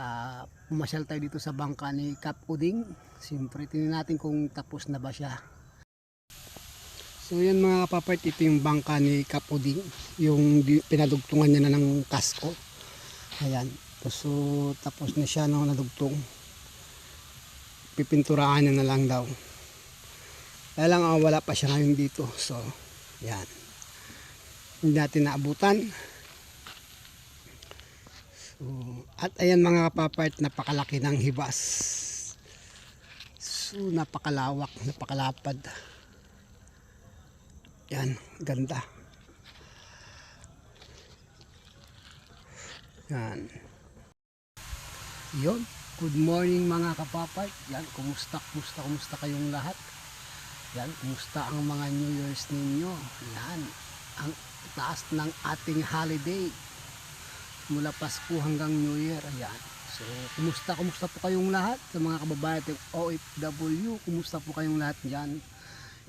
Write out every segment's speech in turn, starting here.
Ah, pumasyal tayo dito sa bangka ni Cap Uding. Siyempre, tingnan natin kung tapos na ba siya. So yan mga kapapart, ito yung bangka ni Cap Uding. Yung pinadugtungan niya na ng kasko. Ayan. So tapos na siya no, nadugtong. Pipinturahan niya na lang daw. Kaya lang ah, wala pa siya ngayon dito. So, yan. Hindi natin naabutan. So, at ayan mga kapapart, napakalaki ng hibas. So, napakalawak, napakalapad. Yan, ganda. Yan. Yon. Good morning mga kapapart. Yan, kumusta, kumusta, kumusta kayong lahat? Yan, kumusta ang mga New Year's ninyo? Yan, ang taas ng ating holiday. Mula Pasko hanggang New Year. Ayan. So, kumusta, kumusta po kayong lahat? Sa mga kababayan nating OFW, kumusta po kayong lahat dyan?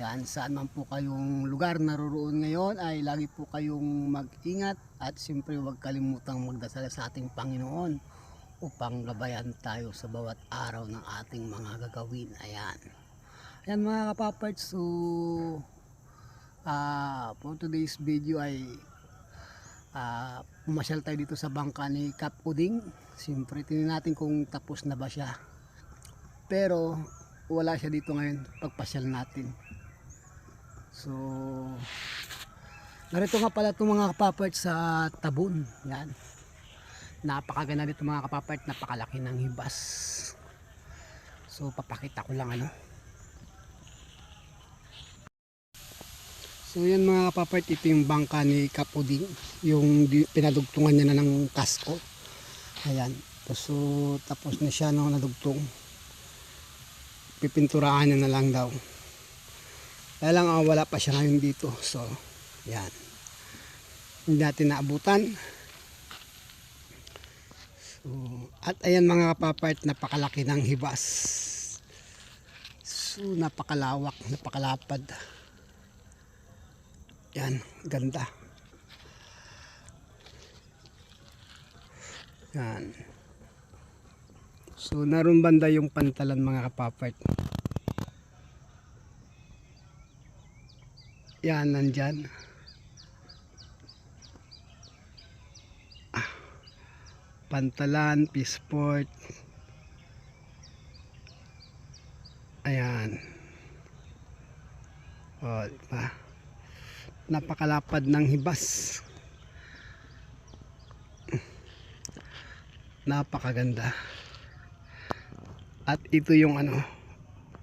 Yan, saan man po kayong lugar naroroon ngayon ay lagi po kayong mag-ingat at siyempre huwag kalimutang magdasal sa ating Panginoon upang gabayan tayo sa bawat araw ng ating mga gagawin. Ayan. Ayan mga kapaparts, so ah for today's video ay ah pumasyal tayo dito sa bangka ni Cap Uding. Siyempre tingnan natin kung tapos na ba siya. Pero wala siya dito ngayon pagpasyal natin. So narito nga pala itong mga kapaparts sa Tabun. Yan. Napakaganda dito mga kapapart, napakalaki ng hibas. So papakita ko lang ano. So yan mga kapapart, ito yung bangka ni Kapuding, yung pinadugtungan niya na ng kasko. Ayan. So tapos na siya no nadugtong. Pipinturahan niya na lang daw. Kaya lang ah, wala pa siya ngayon dito. So yan. Hindi natin naabutan. So, at ayan mga kapapart, napakalaki ng hibas. So, napakalawak, napakalapad. Yan, ganda. Yan. So, naroon banda yung pantalan mga kapapart. Yan, nandyan. Pantalan, Peaceport. Ayan. O, diba? Napakalapad ng hibas. Napakaganda. At ito yung ano,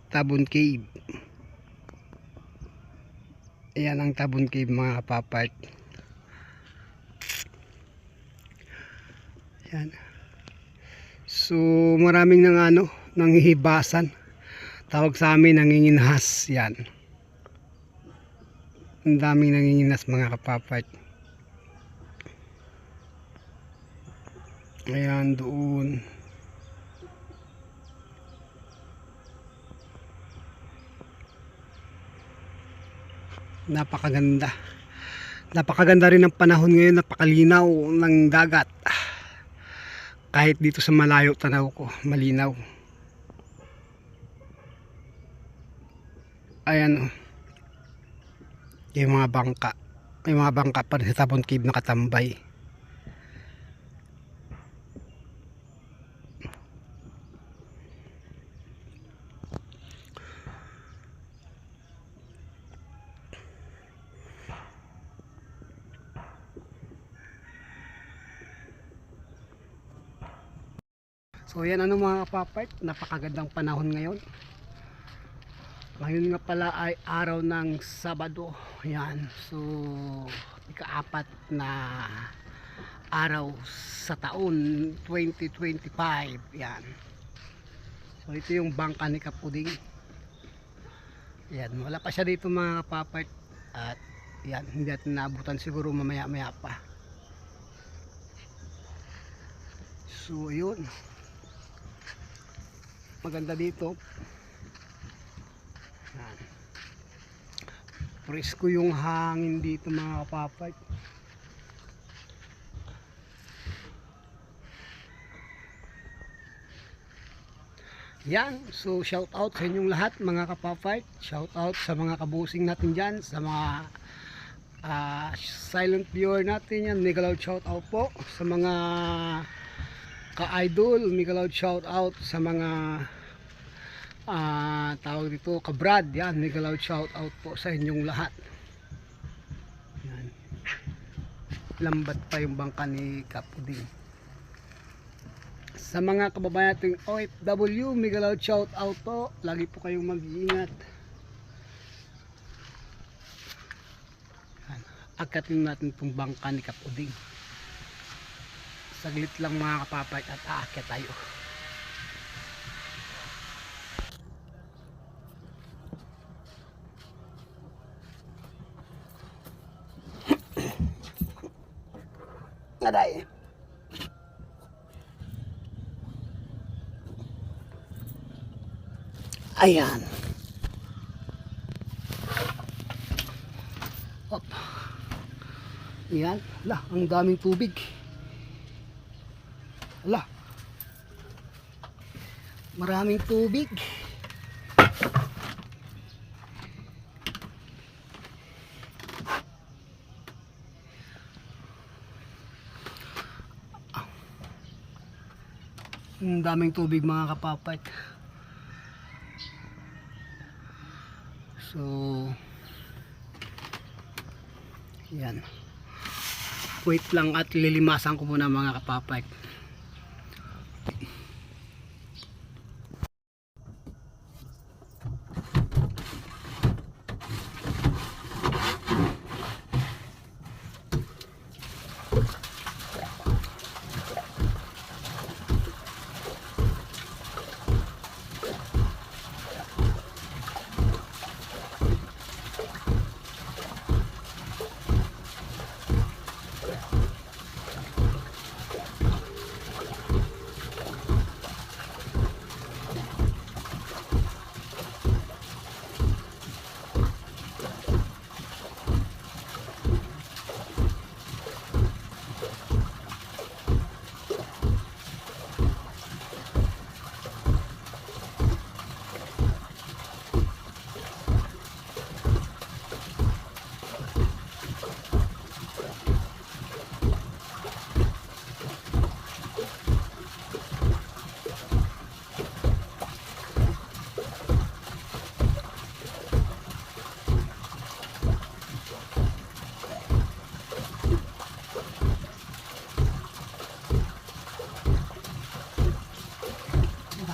Tabon Cave. Ayan ang Tabon Cave mga kapapart. Yan. So, maraming nang ano, nanghihibasan. Tawag sa amin, nanginginhas. Yan. Ang daming nanginginas mga kapapart. Ayan, doon. Napakaganda. Napakaganda rin ng panahon ngayon, napakalinaw ng dagat kahit dito sa malayo tanaw ko malinaw ayan oh. Yung mga bangka. May mga bangka pa rin sa Tabon Cave nakatambay So yan ano mga kapapart, napakagandang panahon ngayon. Ngayon nga pala ay araw ng Sabado. Yan. So ikaapat na araw sa taon 2025. Yan. So ito yung bangka ni Kapuding. Yan, wala pa siya dito mga kapapart at yan, hindi natin naabutan siguro mamaya maya pa. So yun maganda dito presko yung hangin dito mga kapapay Yan, so shout out sa inyong lahat mga kapapait. Shout out sa mga kabusing natin dyan, sa mga ah, silent viewer natin yan. Mega shout out po sa mga ka-idol. Mega shout out sa mga ah, tawag dito, kabrad. Yan, mega loud shout out po sa inyong lahat. Yan. Lambat pa yung bangka ni Kapuding sa mga kababayan nating OFW, mega loud shout out po. Lagi po kayong mag-iingat. Akatin natin itong bangka ni Kapuding. Saglit lang mga kapapay at aakyat tayo. Aday. Ayan. Hop. Ayan. Ala, ang daming tubig. Ala. Maraming tubig. Ang daming tubig mga kapapait. So, yan. Wait lang at lilimasan ko muna mga kapapay.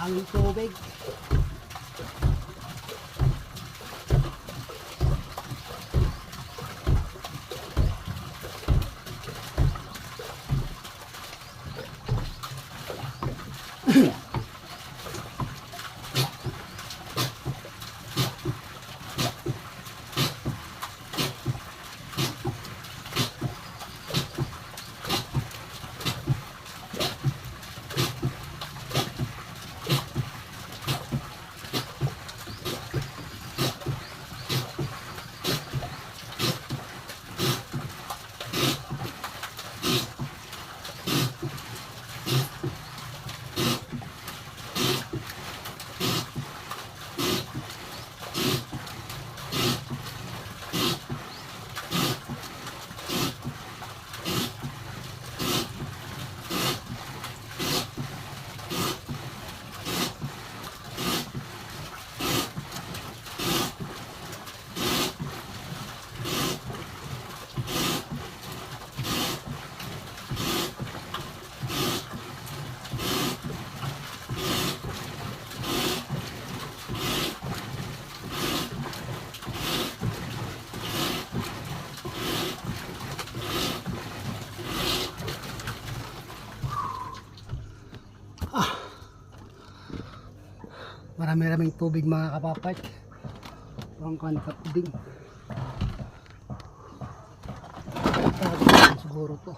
Ang daming tubig. Marami-raming tubig mga kapapay. Ang kantat din. Siguro to.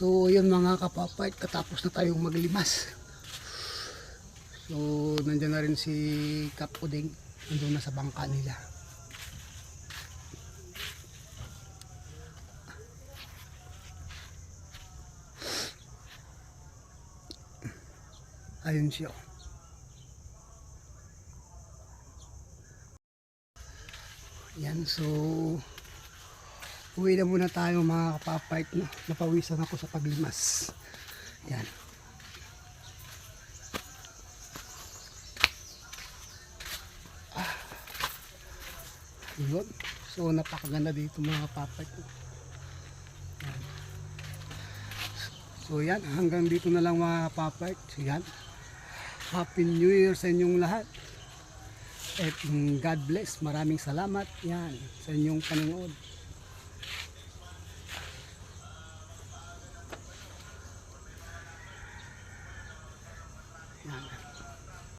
So yun mga kapapay, katapos na tayong maglimas. So nandiyan na rin si Kap Uding, nandun na sa bangka nila. Ayun siya. Yan, so uwi na muna tayo mga kapapait. No? Napawisan ako sa paglimas. Yan. Ah. Yun. So napakaganda dito mga kapapait. Yan. So yan, hanggang dito na lang mga kapapait. So yan. Happy New Year sa inyong lahat. At mm, God bless. Maraming salamat yan sa inyong panonood.